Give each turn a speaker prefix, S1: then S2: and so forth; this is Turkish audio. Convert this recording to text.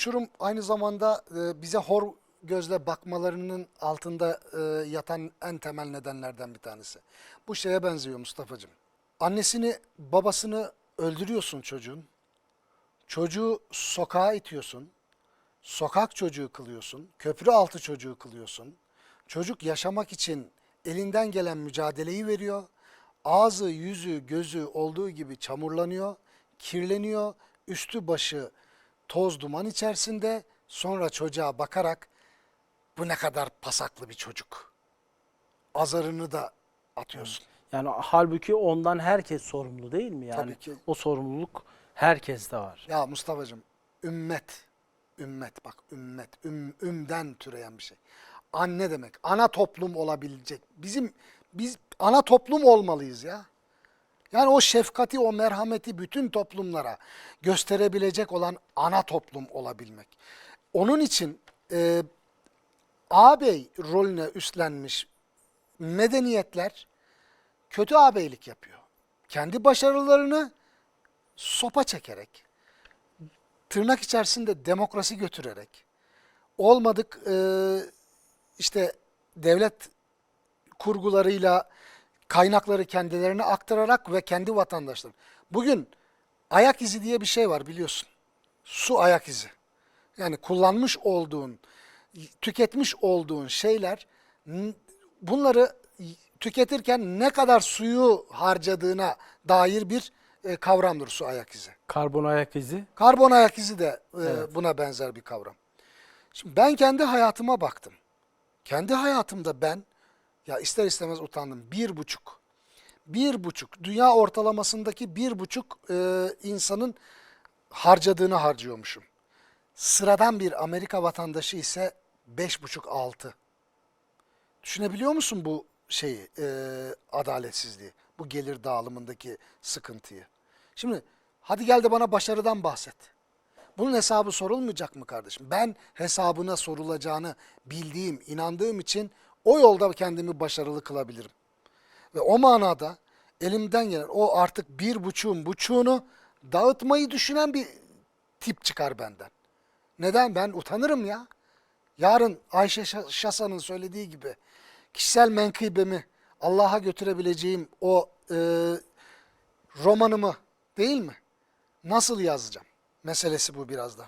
S1: uçurum aynı zamanda e, bize hor gözle bakmalarının altında e, yatan en temel nedenlerden bir tanesi. Bu şeye benziyor Mustafa'cığım. Annesini, babasını öldürüyorsun çocuğun. Çocuğu sokağa itiyorsun. Sokak çocuğu kılıyorsun. Köprü altı çocuğu kılıyorsun. Çocuk yaşamak için elinden gelen mücadeleyi veriyor. Ağzı, yüzü, gözü olduğu gibi çamurlanıyor, kirleniyor. Üstü başı toz duman içerisinde. Sonra çocuğa bakarak bu ne kadar pasaklı bir çocuk. Azarını da atıyorsun.
S2: Yani halbuki ondan herkes sorumlu değil mi? Yani
S1: Tabii ki.
S2: o sorumluluk herkeste var.
S1: Ya Mustafa'cığım ümmet, ümmet bak ümmet, üm, ümden türeyen bir şey. Anne demek, ana toplum olabilecek. Bizim, biz ana toplum olmalıyız ya. Yani o şefkati, o merhameti bütün toplumlara gösterebilecek olan ana toplum olabilmek. Onun için e, ağabey rolüne üstlenmiş medeniyetler kötü ağabeylik yapıyor. Kendi başarılarını sopa çekerek, tırnak içerisinde demokrasi götürerek, olmadık e, işte devlet kurgularıyla kaynakları kendilerine aktararak ve kendi vatandaşları. Bugün ayak izi diye bir şey var biliyorsun. Su ayak izi. Yani kullanmış olduğun, tüketmiş olduğun şeyler bunları tüketirken ne kadar suyu harcadığına dair bir e, kavramdır su ayak izi.
S2: Karbon ayak izi.
S1: Karbon ayak izi de e,
S2: Evet.
S1: buna benzer bir kavram. Şimdi ben kendi hayatıma baktım. Kendi hayatımda ben ya ister istemez utandım. Bir buçuk. Bir buçuk. Dünya ortalamasındaki bir buçuk e, insanın harcadığını harcıyormuşum. Sıradan bir Amerika vatandaşı ise beş buçuk altı. Düşünebiliyor musun bu şeyi, e, adaletsizliği, bu gelir dağılımındaki sıkıntıyı? Şimdi hadi gel de bana başarıdan bahset. Bunun hesabı sorulmayacak mı kardeşim? Ben hesabına sorulacağını bildiğim, inandığım için o yolda kendimi başarılı kılabilirim. Ve o manada elimden gelen o artık bir buçuğun buçuğunu dağıtmayı düşünen bir tip çıkar benden. Neden? Ben utanırım ya. Yarın Ayşe Şa- Şasan'ın söylediği gibi kişisel menkıbemi Allah'a götürebileceğim o e, romanımı değil mi? Nasıl yazacağım? Meselesi bu biraz da.